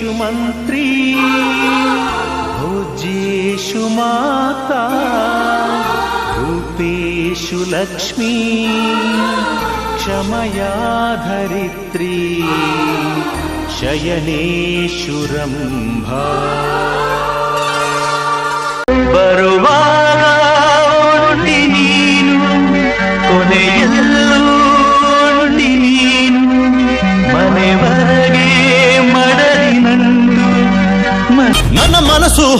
करणेषु मन्त्री भोज्येषु माता रूपेषु लक्ष्मी क्षमया धरित्री शयनेषु रम्भा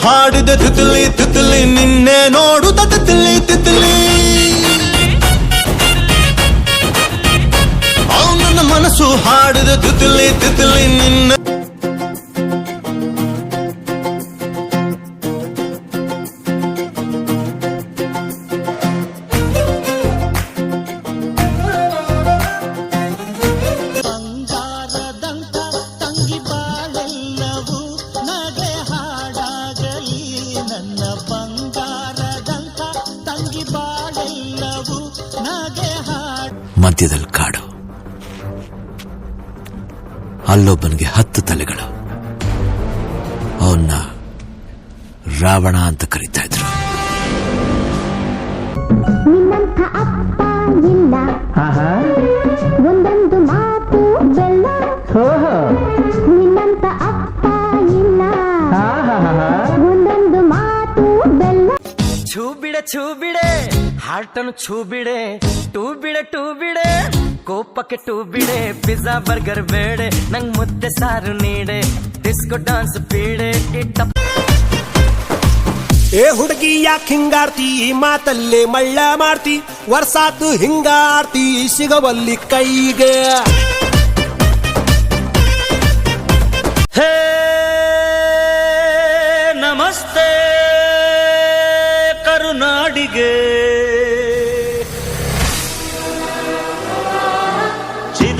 ಹಾಡಿದೆ ತಿತ್ಲಿ ತಿತ್ಲಿ ನಿನ್ನೆ ನೋಡುತ್ತ ತಿತ್ಲಿ ತಿತ್ಲಿ ಅವನ ಮನಸ್ಸು ಹಾಡಿದ ತಿತ್ಲಿ ತಿತ್ಲಿ ನಿನ್ನೆ ಮಧ್ಯದಲ್ಲಿ ಕಾಡು. ಅಲ್ಲೊಬ್ಬನಿಗೆ ಹತ್ತು ತಲೆಗಳು. ಅವನ್ನ ರಾವಣ ಅಂತ ಕರೀತಾ ಇದ್ರು. ನಿನ್ನಂಥ ಅಪ್ಪ ಇಲ್ಲ. ಒಂದೊಂದು ಮಾತು ಬೆಲ್ಲ ನಿನ್ನಂತ ಅಪ್ಪ ಇಲ್ಲ. ಒಂದೊಂದು ಮಾತು ಬೆಲ್ಲ ಛೂ ಬಿಡೆ ಛೂ ಬಿಡೆ. ಹಾರ್ಟನ್ನು ಛೂ ಬಿಡೆ ಟೂ ಬಿಡೆ ಟೂ ಬಿಡೆ ಕೋಪಕ್ಕೆ ಟೂ ಬಿಡೆ ಪಿಜ್ಜಾ ಬರ್ಗರ್ ಬೇಡೆ ನಂಗ್ ಮುದ್ದೆ ಸಾರು ನೀಡೆ ಡಿಸ್ಕೋ ಡಾನ್ಸ್ ಪೀಡೆ ಇಟ್ಟ ಏ ಹುಡುಗಿ ಯಾಕೆ ಹಿಂಗಾರ್ತಿ ಈ ಮಾತಲ್ಲೇ ಮಳ್ಳ ಮಾಡ್ತಿ ವರ್ಷಾತು ಹಿಂಗಾರ್ತಿ ಸಿಗವಲ್ಲಿ ಕೈಗೆ ಹೇ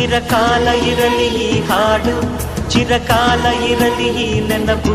ಚಿರಕಾಲ ಇರಲಿ ಈ ಹಾಡು ಚಿರಕಾಲ ಇರಲಿ ಈ ನೆನಪು